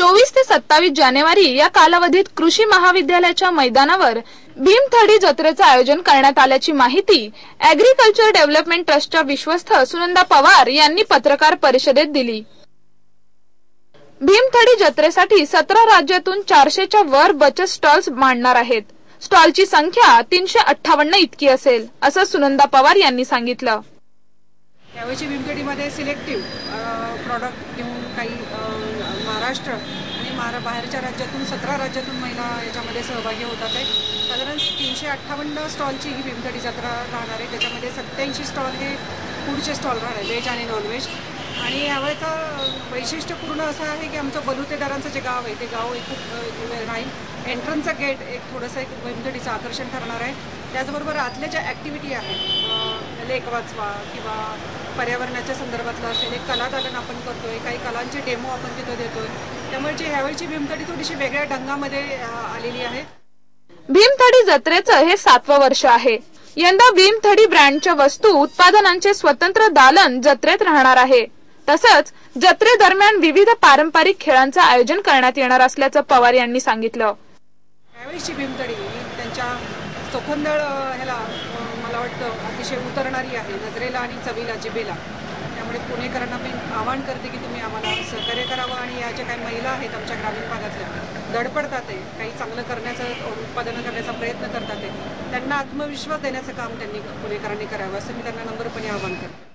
चोवीस ते सत्तावीस जानेवारी या कालावधीत कृषी महाविद्यालयाच्या मैदानावर भीमथडी जत्रेचं आयोजन करण्यात आल्याची माहिती अॅग्रिकल्चर डेव्हलपमेंट ट्रस्टच्या विश्वस्त सुनंदा पवार यांनी पत्रकार परिषदेत दिली. भीमथडी जत्रेसाठी सतरा राज्यातून चारशेच्या वर बचत स्टॉल्स मांडणार आहेत. स्टॉलची संख्या तीनशे अठ्ठावन्न इतकी असेल असं सुनंदा पवार यांनी सांगितलं. यावेळी भीमथडीमध्ये सिलेक्टिव्ह प्रॉडक्ट घेऊन काही महाराष्ट्र महारा बाहेरच्या राज्यातून सतरा राज्यातून महिला याच्यामध्ये सहभागी होतात आहे साधारण तीनशे अठ्ठावन्न स्टॉलची ही भीमथडी जत्रा राहणार आहे. त्याच्यामध्ये सत्त्याऐंशी स्टॉल हे फूडचे स्टॉल राहणार व्हेज आणि नॉनव्हेज. आणि यावेळेचं वैशिष्ट्यपूर्ण असं आहे की आमचं बलुतेदारांचं जे गाव आहे ते गाव एक खूप राहील. एंट्रन्सचं गेट एक थोडंसं एक भीमथडीचं आकर्षण ठरणार आहे. त्याचबरोबर आतल्या ज्या ॲक्टिव्हिटी आहेत लेख वाचवा किंवा पर्यावरणाच्या संदर्भातलं असेल एक कलादालन आपण करतोय. काही कलांचे डेमो आपण तिथं देतोय. त्यामुळे जी ह्यावेळची भीमथडी थोडीशी वेगळ्या ढंगामध्ये आलेली आहे. भीमथडी जत्रेचं हे सातवं वर्ष आहे. यंदा भीमथडी ब्रँडच्या वस्तू उत्पादनांचे स्वतंत्र दालन जत्रेत राहणार आहे. तसंच जत्रेदरम्यान विविध पारंपरिक खेळांचं आयोजन करण्यात येणार असल्याचं पवार यांनी सांगितलं. यावेळीची भीमथडी ही त्यांच्या चोखंदळ अ, ह्याला मला वाटतं अतिशय उतरणारी आहे नजरेला आणि चवीला जिभेला. त्यामुळे पुणेकरांना मी आवाहन करते की तुम्ही आम्हाला सहकार्य करावं आणि या ज्या काही महिला आहेत आमच्या ग्रामीण भागातल्या धडपडतात आहे काही चांगलं करण्याचं उत्पादन करण्याचा प्रयत्न करतात आहे त्यांना आत्मविश्वास देण्याचं काम त्यांनी पुणेकरांनी करावं असं मी त्यांना नम्रपणे आवाहन करते.